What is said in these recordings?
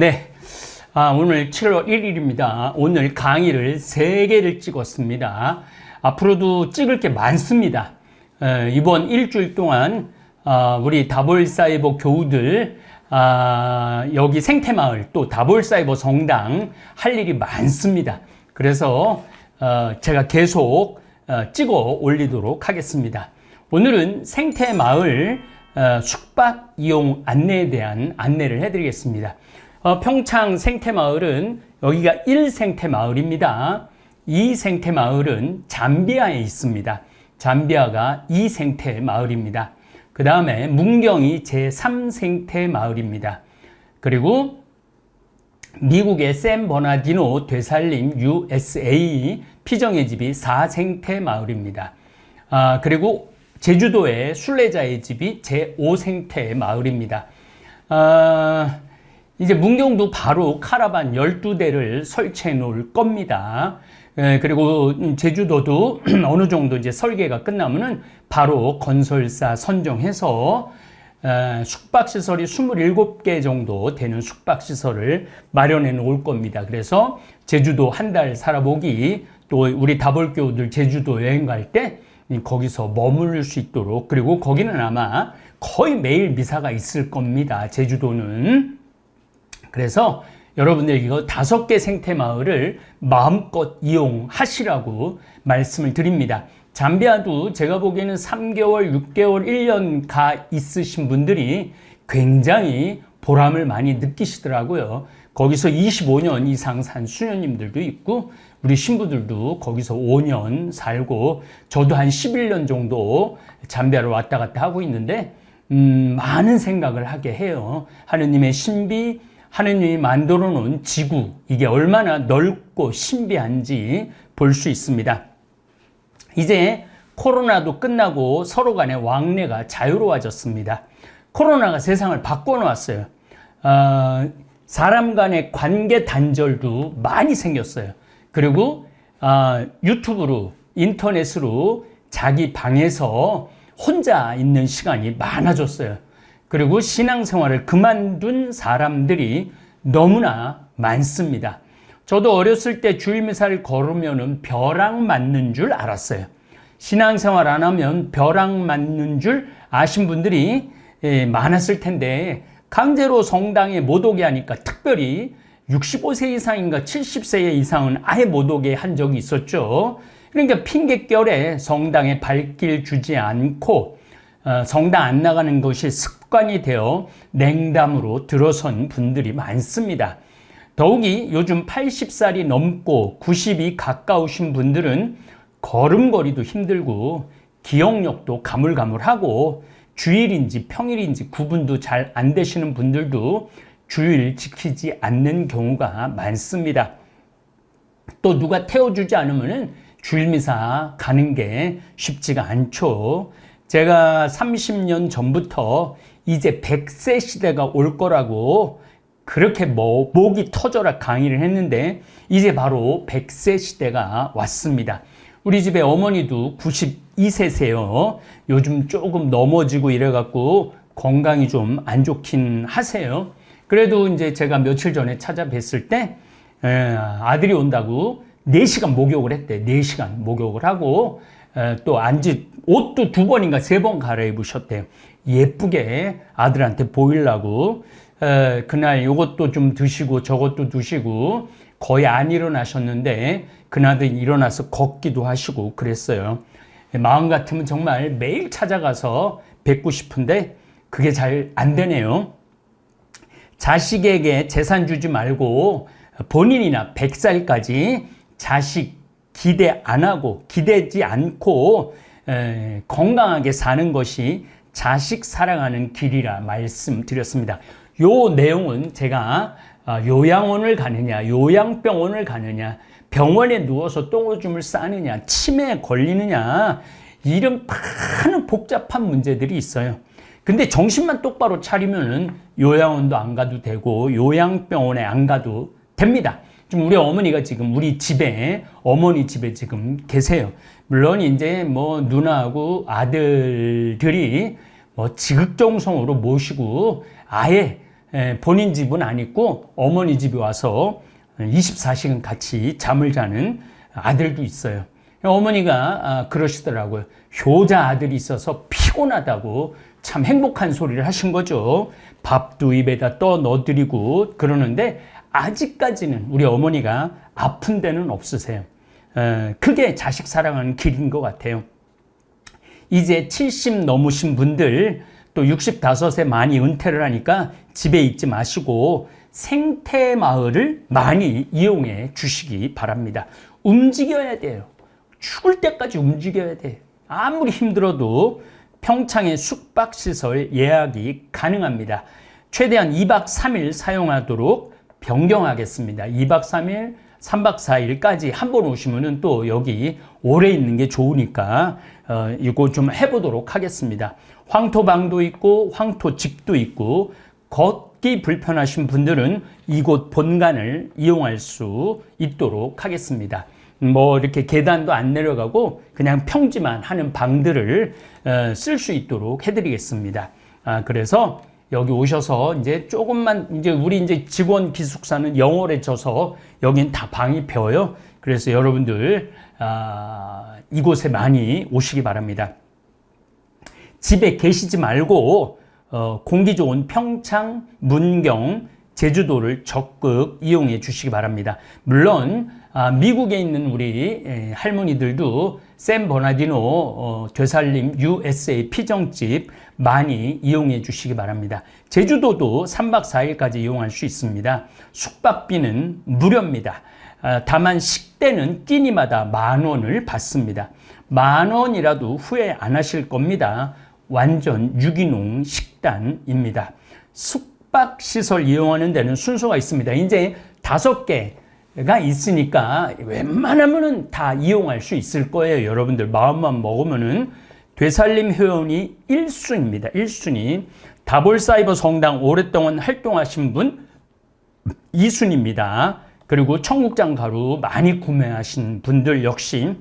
네. 아, 오늘 7월 1일입니다. 오늘 강의를 3개를 찍었습니다. 앞으로도 찍을 게 많습니다. 에, 이번 일주일 동안 아, 우리 다볼사이버 교우들 아, 여기 생태마을 또 다볼사이버 성당 할 일이 많습니다. 그래서 어, 제가 계속 어, 찍어 올리도록 하겠습니다. 오늘은 생태마을 어, 숙박 이용 안내에 대한 안내를 해드리겠습니다. 어, 평창 생태마을은 여기가 1생태마을입니다. 2생태마을은 잠비아에 있습니다. 잠비아가 2생태마을입니다. 그 다음에 문경이 제3생태마을입니다. 그리고 미국의 샌 버나디노 되살림 USA 피정의 집이 4생태 마을입니다. 아, 그리고 제주도의 순례자의 집이 제5생태 마을입니다. 아, 이제 문경도 바로 카라반 12대를 설치해 놓을 겁니다. 에, 그리고 제주도도 어느 정도 이제 설계가 끝나면은 바로 건설사 선정해서 에, 숙박시설이 27개 정도 되는 숙박시설을 마련해 놓을 겁니다. 그래서 제주도 한 달 살아보기 또 우리 다볼교우들 제주도 여행 갈 때 거기서 머무를 수 있도록 그리고 거기는 아마 거의 매일 미사가 있을 겁니다. 제주도는. 그래서 여러분들 이거 다섯 개 생태 마을을 마음껏 이용하시라고 말씀을 드립니다. 잠비아도 제가 보기에는 3개월, 6개월, 1년 가 있으신 분들이 굉장히 보람을 많이 느끼시더라고요. 거기서 25년 이상 산 수녀님들도 있고 우리 신부들도 거기서 5년 살고 저도 한 11년 정도 잠비아를 왔다 갔다 하고 있는데 음, 많은 생각을 하게 해요. 하느님의 신비, 하느님이 만들어 놓은 지구, 이게 얼마나 넓고 신비한지 볼 수 있습니다. 이제 코로나도 끝나고 서로 간의 왕래가 자유로워졌습니다. 코로나가 세상을 바꿔놓았어요. 어, 사람 간의 관계 단절도 많이 생겼어요. 그리고 어, 유튜브로, 인터넷으로 자기 방에서 혼자 있는 시간이 많아졌어요. 그리고 신앙생활을 그만둔 사람들이 너무나 많습니다. 저도 어렸을 때 주일미사를 걸으면 벼락 맞는 줄 알았어요. 신앙생활 안 하면 벼락 맞는 줄 아신 분들이 예, 많았을 텐데 강제로 성당에 못 오게 하니까 특별히 65세 이상인가 70세 이상은 아예 못 오게 한 적이 있었죠. 그러니까 핑계결에 성당에 발길 주지 않고 어, 성당 안 나가는 것이 습관이 되어 냉담으로 들어선 분들이 많습니다. 더욱이 요즘 80살이 넘고 90이 가까우신 분들은 걸음걸이도 힘들고 기억력도 가물가물하고 주일인지 평일인지 구분도 잘 안 되시는 분들도 주일 지키지 않는 경우가 많습니다. 또 누가 태워주지 않으면 주일미사 가는 게 쉽지가 않죠. 제가 30년 전부터 이제 100세 시대가 올 거라고 그렇게 뭐 목이 터져라 강의를 했는데 이제 바로 100세 시대가 왔습니다. 우리 집에 어머니도 92세세요. 요즘 조금 넘어지고 이래갖고 건강이 좀 안 좋긴 하세요. 그래도 이제 제가 며칠 전에 찾아뵀을 때 에, 아들이 온다고 4시간 목욕을 했대. 4시간 목욕을 하고 에, 또 안지 옷도 두 번인가 세 번 갈아입으셨대요. 예쁘게 아들한테 보이려고 에, 그날 이것도 좀 드시고 저것도 드시고 거의 안 일어나셨는데 그날도 일어나서 걷기도 하시고 그랬어요. 마음 같으면 정말 매일 찾아가서 뵙고 싶은데 그게 잘 안 되네요. 자식에게 재산 주지 말고 본인이나 100살까지 자식 기대 안 하고 기대지 않고 에, 건강하게 사는 것이 자식 사랑하는 길이라 말씀드렸습니다. 요 내용은 제가 아, 요양원을 가느냐, 요양병원을 가느냐, 병원에 누워서 똥오줌을 싸느냐, 치매에 걸리느냐, 이런 많은 복잡한 문제들이 있어요. 근데 정신만 똑바로 차리면은 요양원도 안 가도 되고, 요양병원에 안 가도 됩니다. 지금 우리 어머니가 지금 우리 집에, 어머니 집에 지금 계세요. 물론 이제 뭐 누나하고 아들들이 뭐 지극정성으로 모시고 아예 에, 본인 집은 안 있고 어머니 집에 와서 24시간 같이 잠을 자는 아들도 있어요. 어머니가 아, 그러시더라고요. 효자 아들이 있어서 피곤하다고 참 행복한 소리를 하신 거죠. 밥도 입에다 떠 넣어드리고 그러는데 아직까지는 우리 어머니가 아픈 데는 없으세요. 에, 그게 자식 사랑하는 길인 것 같아요. 이제 70 넘으신 분들 또 65세 많이 은퇴를 하니까 집에 있지 마시고 생태 마을을 많이 이용해 주시기 바랍니다. 움직여야 돼요. 죽을 때까지 움직여야 돼요. 아무리 힘들어도 평창의 숙박시설 예약이 가능합니다. 최대한 2박 3일 사용하도록 변경하겠습니다. 2박 3일, 3박 4일까지 한 번 오시면은 또 여기 오래 있는 게 좋으니까 어, 이거 좀 해보도록 하겠습니다. 황토방도 있고 황토집도 있고 걷기 불편하신 분들은 이곳 본관을 이용할 수 있도록 하겠습니다. 뭐 이렇게 계단도 안 내려가고 그냥 평지만 하는 방들을 어, 쓸수 있도록 해드리겠습니다. 아, 그래서 여기 오셔서 이제 조금만 이제 우리 이제 직원 기숙사는 영월해져서 여긴 다 방이 벼요. 그래서 여러분들 아, 이곳에 많이 오시기 바랍니다. 집에 계시지 말고 어, 공기 좋은 평창, 문경, 제주도를 적극 이용해 주시기 바랍니다. 물론 아, 미국에 있는 우리 에, 할머니들도 샘 버나디노 어, 되살림 USA 피정집 많이 이용해 주시기 바랍니다. 제주도도 3박 4일까지 이용할 수 있습니다. 숙박비는 무료입니다. 아, 다만 식대는 끼니마다 만 원을 받습니다. 만 원이라도 후회 안 하실 겁니다. 완전 유기농 식단입니다. 숙박 시설 이용하는 데는 순서가 있습니다. 이제 다섯 개 가 있으니까 웬만하면은 다 이용할 수 있을 거예요. 여러분들 마음만 먹으면은 되살림 회원이 1순입니다. 1순위. 다볼사이버 성당 오랫동안 활동하신 분 2순입니다. 그리고 청국장 가루 많이 구매하신 분들 역시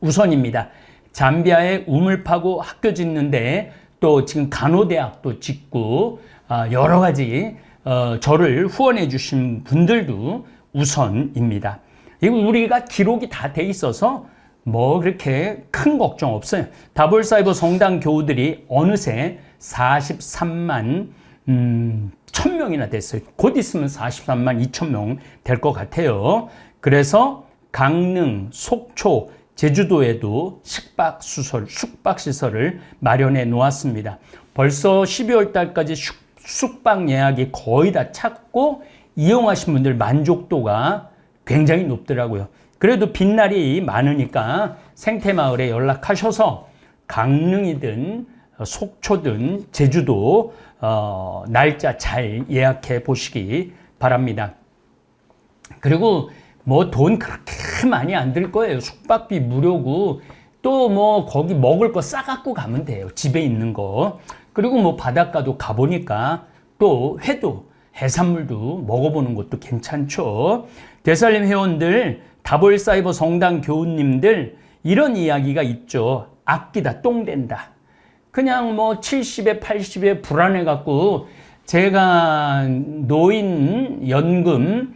우선입니다. 잠비아에 우물 파고 학교 짓는데 또 지금 간호대학도 짓고 아, 여러 가지 어, 저를 후원해 주신 분들도 우선입니다. 이거 우리가 기록이 다 돼 있어서 뭐 그렇게 큰 걱정 없어요. 다볼 사이버 성당 교우들이 어느새 43만 음, 1000명이나 됐어요. 곧 있으면 43만 2천 명될 것 같아요. 그래서 강릉, 속초, 제주도에도 숙박 시설, 숙박 시설을 마련해 놓았습니다. 벌써 12월 달까지 숙박 예약이 거의 다 찼고 이용하신 분들 만족도가 굉장히 높더라고요. 그래도 빈날이 많으니까 생태마을에 연락하셔서 강릉이든 속초든 제주도 어, 날짜 잘 예약해 보시기 바랍니다. 그리고 뭐 돈 그렇게 많이 안 들 거예요. 숙박비 무료고 또 뭐 거기 먹을 거 싸갖고 가면 돼요. 집에 있는 거. 그리고 뭐 바닷가도 가보니까 또 회도 해산물도 먹어보는 것도 괜찮죠. 대살림 회원들, 다볼 사이버 성당 교우님들 이런 이야기가 있죠. 아끼다 똥 된다. 그냥 뭐 70에 80에 불안해 갖고 제가 노인 연금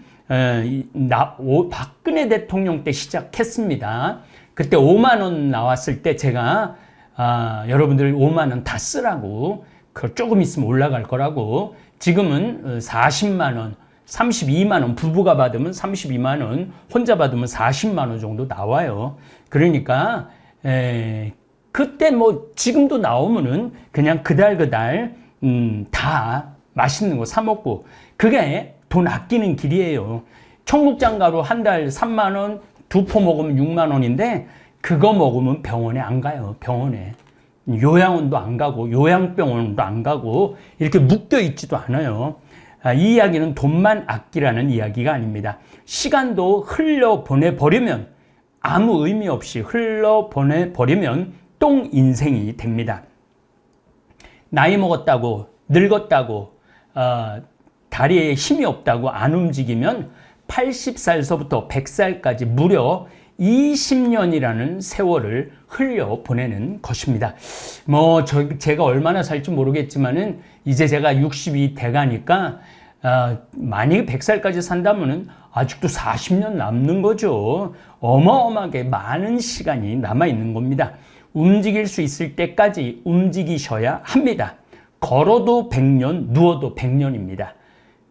나, 오, 박근혜 대통령 때 시작했습니다. 그때 5만 원 나왔을 때 제가 아, 여러분들 5만 원 다 쓰라고 그 조금 있으면 올라갈 거라고 지금은 40만 원, 32만 원 부부가 받으면 32만 원, 혼자 받으면 40만 원 정도 나와요. 그러니까 에, 그때 뭐 지금도 나오면은 그냥 그달 그달 음, 다 맛있는 거 사 먹고 그게 돈 아끼는 길이에요. 청국장 가루 한 달 3만 원, 두 포 먹으면 6만 원인데 그거 먹으면 병원에 안 가요. 병원에. 요양원도 안 가고 요양병원도 안 가고 이렇게 묶여 있지도 않아요. 아, 이 이야기는 돈만 아끼라는 이야기가 아닙니다. 시간도 흘려 보내 버리면 아무 의미 없이 흘러 보내 버리면 똥 인생이 됩니다. 나이 먹었다고 늙었다고 어, 다리에 힘이 없다고 안 움직이면 80살서부터 100살까지 무려 20년이라는 세월을 흘려 보내는 것입니다. 뭐, 저, 제가 얼마나 살지 모르겠지만은, 이제 제가 60이 돼가니까, 아, 만약에 100살까지 산다면은 아직도 40년 남는 거죠. 어마어마하게 많은 시간이 남아 있는 겁니다. 움직일 수 있을 때까지 움직이셔야 합니다. 걸어도 100년, 누워도 100년입니다.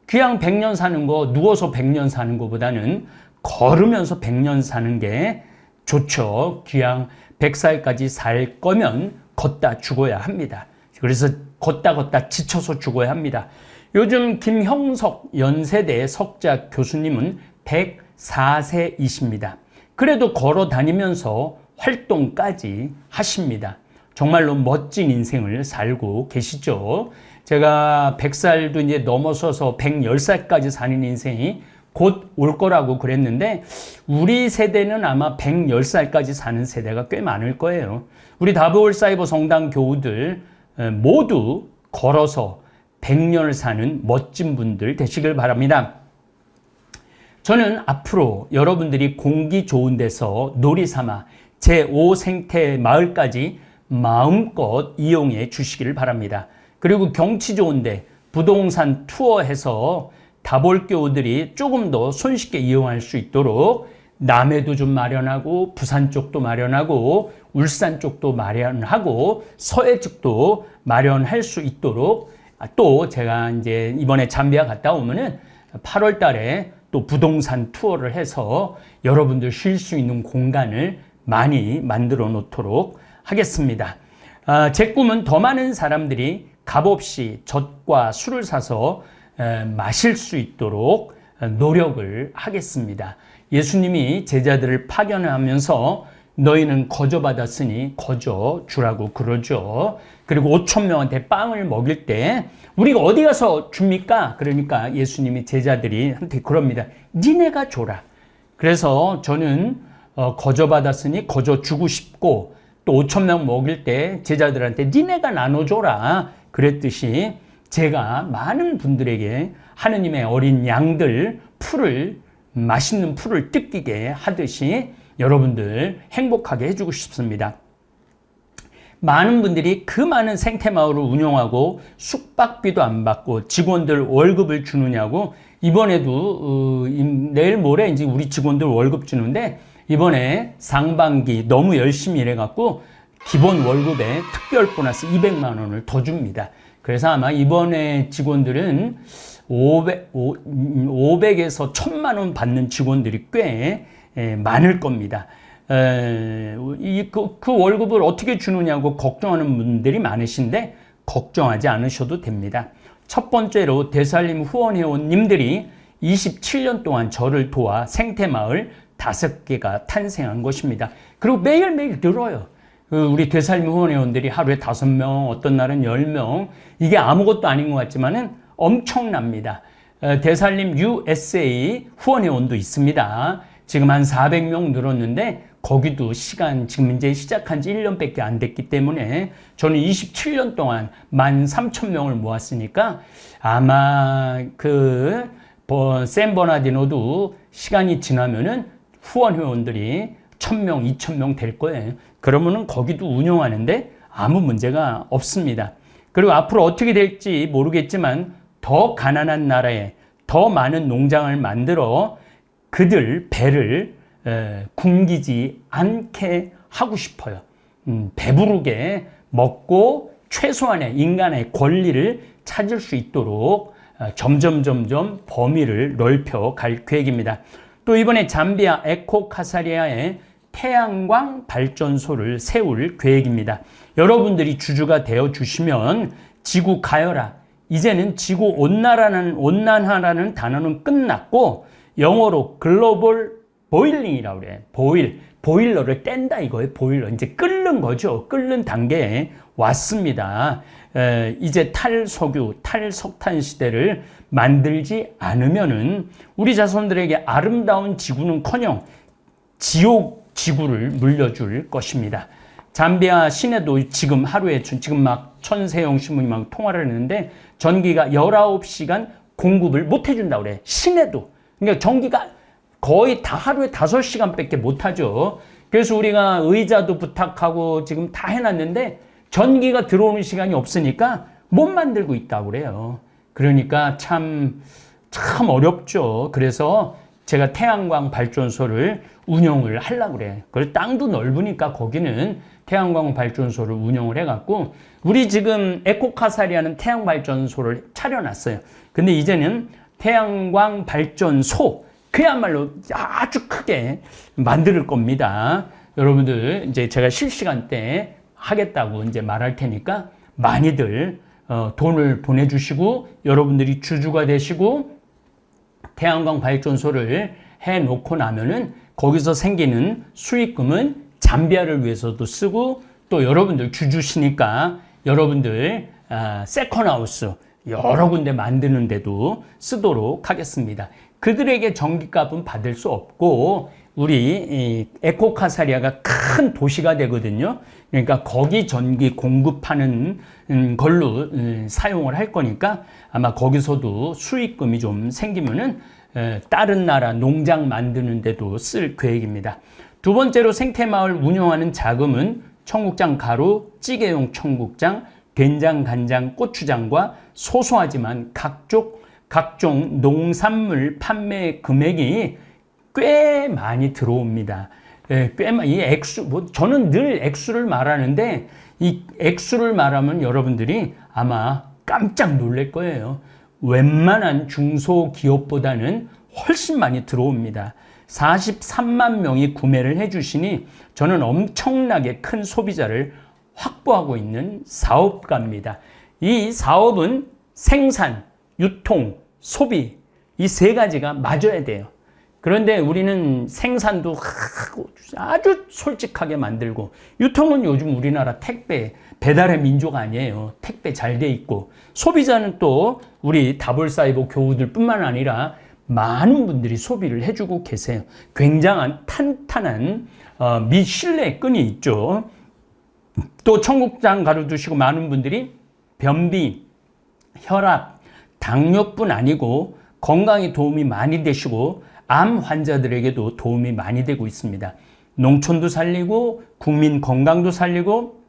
그냥 100년 사는 거, 누워서 100년 사는 것보다는 걸으면서 100년 사는 게 좋죠. 그냥 100살까지 살 거면 걷다 죽어야 합니다. 그래서 걷다 걷다 지쳐서 죽어야 합니다. 요즘 김형석 연세대 석자 교수님은 104세이십니다. 그래도 걸어 다니면서 활동까지 하십니다. 정말로 멋진 인생을 살고 계시죠. 제가 100살도 이제 넘어서서 110살까지 사는 인생이 곧 올 거라고 그랬는데 우리 세대는 아마 110살까지 사는 세대가 꽤 많을 거예요. 우리 다브올 사이버 성당 교우들 모두 걸어서 100년을 사는 멋진 분들 되시길 바랍니다. 저는 앞으로 여러분들이 공기 좋은 데서 놀이 삼아 제5 생태 마을까지 마음껏 이용해 주시기를 바랍니다. 그리고 경치 좋은데 부동산 투어해서 다볼교우들이 조금 더 손쉽게 이용할 수 있도록 남해도 좀 마련하고 부산 쪽도 마련하고 울산 쪽도 마련하고 서해 쪽도 마련할 수 있도록 또 제가 이제 이번에 잠비아 갔다 오면은 8월 달에 또 부동산 투어를 해서 여러분들 쉴 수 있는 공간을 많이 만들어 놓도록 하겠습니다. 아, 제 꿈은 더 많은 사람들이 값없이 젖과 술을 사서 에, 마실 수 있도록 노력을 하겠습니다. 예수님이 제자들을 파견하면서 너희는 거저 받았으니 거저 주라고 그러죠. 그리고 5천 명한테 빵을 먹일 때 우리가 어디 가서 줍니까? 그러니까 예수님이 제자들이 한테 그럽니다. 니네가 줘라. 그래서 저는 어, 거저 받았으니 거저 주고 싶고 또 5천 명 먹일 때 제자들한테 니네가 나눠줘라. 그랬듯이 제가 많은 분들에게 하느님의 어린 양들 풀을 맛있는 풀을 뜯기게 하듯이 여러분들 행복하게 해주고 싶습니다. 많은 분들이 그 많은 생태마을을 운영하고 숙박비도 안 받고 직원들 월급을 주느냐고 이번에도 어, 내일 모레 이제 우리 직원들 월급 주는데 이번에 상반기 너무 열심히 일해갖고 기본 월급에 특별 보너스 200만 원을 더 줍니다. 그래서 아마 이번에 직원들은 500, 500에서 1000만 원 받는 직원들이 꽤 예, 많을 겁니다. 이, 그, 그 월급을 어떻게 주느냐고 걱정하는 분들이 많으신데 걱정하지 않으셔도 됩니다. 첫 번째로 대살림 후원회원님들이 27년 동안 저를 도와 생태마을 다섯 개가 탄생한 것입니다. 그리고 매일매일 늘어요. 그 우리 대살림 후원회원들이 하루에 다섯 명, 어떤 날은 열 명. 이게 아무것도 아닌 것 같지만은 엄청납니다. 대살림 USA 후원회원도 있습니다. 지금 한 400명 늘었는데 거기도 시간 지금 이제 시작한 지 1년밖에 안 됐기 때문에 저는 27년 동안 13,000명을 모았으니까 아마 그 샌버나디노도 시간이 지나면은 후원 회원들이 1000명, 2000명 될 거예요. 그러면은 거기도 운영하는데 아무 문제가 없습니다. 그리고 앞으로 어떻게 될지 모르겠지만 더 가난한 나라에 더 많은 농장을 만들어 그들 배를 에, 굶기지 않게 하고 싶어요. 음, 배부르게 먹고 최소한의 인간의 권리를 찾을 수 있도록 어, 점점 점점 범위를 넓혀 갈 계획입니다. 또 이번에 잠비아 에코카사리아에 태양광 발전소를 세울 계획입니다. 여러분들이 주주가 되어 주시면 지구 가열화 이제는 지구 온난화라는 온난화라는 단어는 끝났고 영어로 글로벌 보일링이라고 그래. 보일. 보일러를 뗀다 이거예요. 보일러. 이제 끓는 거죠. 끓는 단계에 왔습니다. 에, 이제 탈석유, 탈석탄 시대를 만들지 않으면은 우리 자손들에게 아름다운 지구는커녕 지옥 지구를 물려줄 것입니다. 잠비아 시내도 지금 하루에 지금 막 천세영 막 통화를 했는데 전기가 19시간 공급을 못 해준다고 그래. 시내도. 그러니까 전기가 거의 다 하루에 다섯 시간밖에 못 하죠. 그래서 우리가 의자도 부탁하고 지금 다 해놨는데 전기가 들어오는 시간이 없으니까 못 만들고 있다고 그래요. 그러니까 참, 참 어렵죠. 그래서 제가 태양광 발전소를 운영을 하려고 그래. 그걸 땅도 넓으니까 거기는 태양광 발전소를 운영을 해갖고 우리 지금 에코카사리하는 태양 발전소를 차려놨어요. 근데 이제는 태양광 발전소 그야말로 아주 크게 만들 겁니다. 여러분들 이제 제가 실시간 때 하겠다고 이제 말할 테니까 많이들 어, 돈을 보내주시고 여러분들이 주주가 되시고 태양광 발전소를 해 놓고 나면은 거기서 생기는 수익금은 잠비아를 위해서도 쓰고 또 여러분들 주주시니까 여러분들 아, 세컨하우스 여러 군데 만드는 데도 쓰도록 하겠습니다. 그들에게 전기값은 받을 수 없고 우리 에코카사리아가 큰 도시가 되거든요. 그러니까 거기 전기 공급하는 음, 걸로 음, 사용을 할 거니까 아마 거기서도 수익금이 좀 생기면은 다른 나라 농장 만드는 데도 쓸 계획입니다. 두 번째로 생태마을 운영하는 자금은 청국장 가루, 찌개용 청국장, 된장, 간장, 고추장과 소소하지만 각종 각종 농산물 판매 금액이 꽤 많이 들어옵니다. 예, 꽤이 액수, 뭐 저는 늘 액수를 말하는데 이 액수를 말하면 여러분들이 아마 깜짝 놀랄 거예요. 웬만한 중소기업보다는 훨씬 많이 들어옵니다. 43만 명이 구매를 해주시니 저는 엄청나게 큰 소비자를 확보하고 있는 사업가입니다. 이 사업은 생산, 유통, 소비 이 세 가지가 맞아야 돼요. 그런데 우리는 생산도 아주 솔직하게 만들고 유통은 요즘 우리나라 택배 배달의 민족 아니에요. 택배 잘 돼 있고 소비자는 또 우리 다볼사이버 교우들뿐만 아니라 많은 분들이 소비를 해주고 계세요. 굉장한 탄탄한 어, 미신뢰 끈이 있죠. 또 청국장 가루 드시고 많은 분들이 변비, 혈압, 당뇨뿐 아니고 건강에 도움이 많이 되시고 암 환자들에게도 도움이 많이 되고 있습니다. 농촌도 살리고 국민 건강도 살리고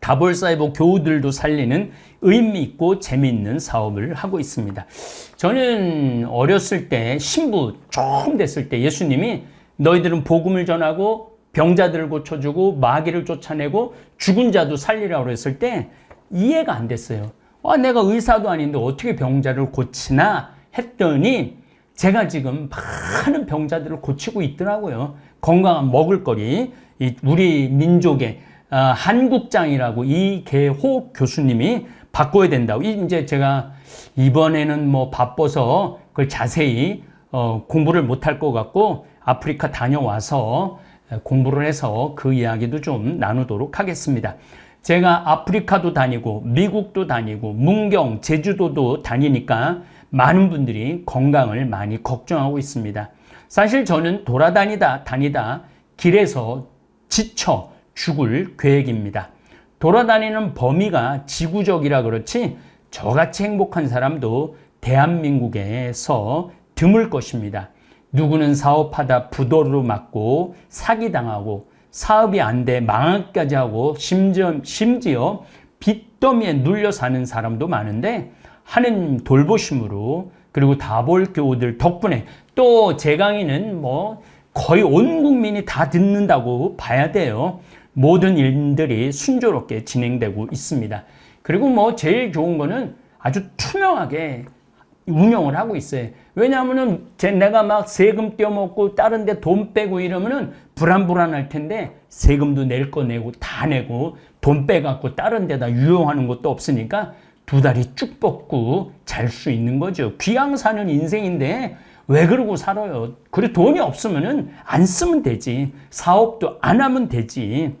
다볼사이버 교우들도 살리는 의미 있고 재미있는 사업을 하고 있습니다. 저는 어렸을 때 신부 좀 됐을 때 예수님이 너희들은 복음을 전하고 병자들을 고쳐주고 마귀를 쫓아내고 죽은 자도 살리라고 했을 때 이해가 안 됐어요. 아, 내가 의사도 아닌데 어떻게 병자를 고치나 했더니 제가 지금 많은 병자들을 고치고 있더라고요. 건강한 먹을거리, 우리 민족의 어, 한국장이라고 이계호 교수님이 바꿔야 된다고. 이제 제가 이번에는 뭐 바빠서 그걸 자세히 어, 공부를 못할 것 같고 아프리카 다녀와서 공부를 해서 그 이야기도 좀 나누도록 하겠습니다. 제가 아프리카도 다니고 미국도 다니고 문경, 제주도도 다니니까 많은 분들이 건강을 많이 걱정하고 있습니다. 사실 저는 돌아다니다 다니다 길에서 지쳐 죽을 계획입니다. 돌아다니는 범위가 지구적이라 그렇지 저같이 행복한 사람도 대한민국에서 드물 것입니다. 누구는 사업하다 부도로 맞고 사기당하고 사업이 안 돼 망하기까지 하고 심지어, 심지어 빚더미에 눌려 사는 사람도 많은데 하는 돌보심으로 그리고 다볼 교우들 덕분에 또 제 강의는 뭐 거의 온 국민이 다 듣는다고 봐야 돼요. 모든 일들이 순조롭게 진행되고 있습니다. 그리고 뭐 제일 좋은 거는 아주 투명하게 운영을 하고 있어요. 왜냐하면은 내가 막 세금 떼어먹고 다른 데 돈 빼고 이러면은 불안불안할 텐데 세금도 낼 거 내고 다 내고 돈 빼갖고 다른 데다 유용하는 것도 없으니까 두 다리 쭉 뻗고 잘 수 있는 거죠. 귀양 사는 인생인데 왜 그러고 살아요? 그래 돈이 없으면은 안 쓰면 되지. 사업도 안 하면 되지.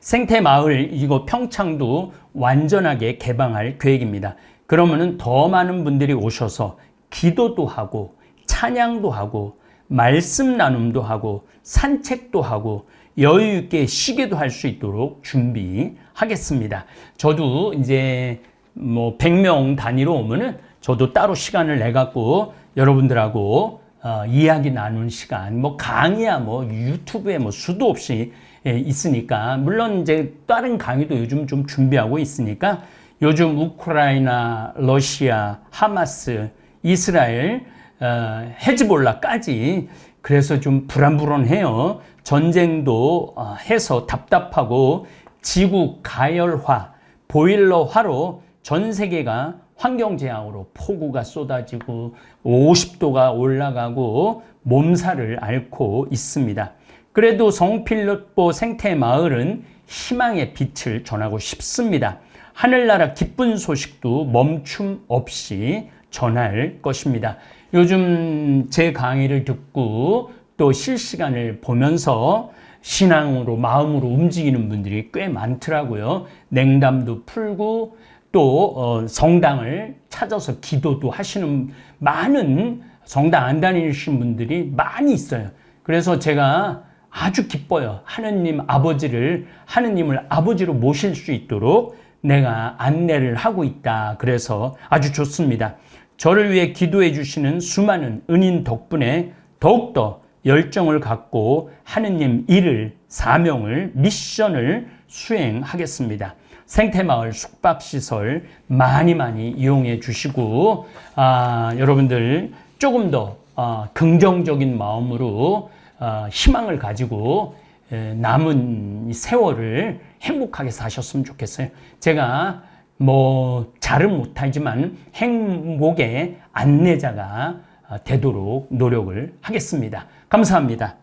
생태 마을 이거 평창도 완전하게 개방할 계획입니다. 그러면은 더 많은 분들이 오셔서 기도도 하고 찬양도 하고 말씀 나눔도 하고 산책도 하고 여유 있게 쉬게도 할 수 있도록 준비하겠습니다. 저도 이제 뭐 100명 단위로 오면은 저도 따로 시간을 내 갖고 여러분들하고 어, 이야기 나눈 시간, 뭐 강의야 뭐 유튜브에 뭐 수도 없이 예, 있으니까 물론 이제 다른 강의도 요즘 좀 준비하고 있으니까 요즘 우크라이나, 러시아, 하마스, 이스라엘, 어, 헤즈볼라까지 그래서 좀 불안불안해요. 전쟁도 어, 해서 답답하고 지구 가열화, 보일러화로 전 세계가 환경 재앙으로 폭우가 쏟아지고 50도가 올라가고 몸살을 앓고 있습니다. 그래도 성필롯보 생태 마을은 희망의 빛을 전하고 싶습니다. 하늘나라 기쁜 소식도 멈춤 없이 전할 것입니다. 요즘 제 강의를 듣고 또 실시간을 보면서 신앙으로 마음으로 움직이는 분들이 꽤 많더라고요. 냉담도 풀고 또 어, 성당을 찾아서 기도도 하시는 많은 성당 안 다니신 분들이 많이 있어요. 그래서 제가 아주 기뻐요. 하느님 아버지를 하느님을 아버지로 모실 수 있도록 내가 안내를 하고 있다. 그래서 아주 좋습니다. 저를 위해 기도해 주시는 수많은 은인 덕분에 더욱더 열정을 갖고 하느님 일을 사명을 미션을 수행하겠습니다. 생태마을 숙박시설 많이 많이 이용해 주시고 아, 여러분들 조금 더 아, 긍정적인 마음으로 아, 희망을 가지고 에, 남은 이 세월을 행복하게 사셨으면 좋겠어요. 제가 뭐 잘은 못하지만 행복의 안내자가 아, 되도록 노력을 하겠습니다. 감사합니다.